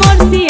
মরছি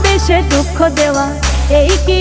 ভালোবেসে দুঃখ দেওয়া এই কি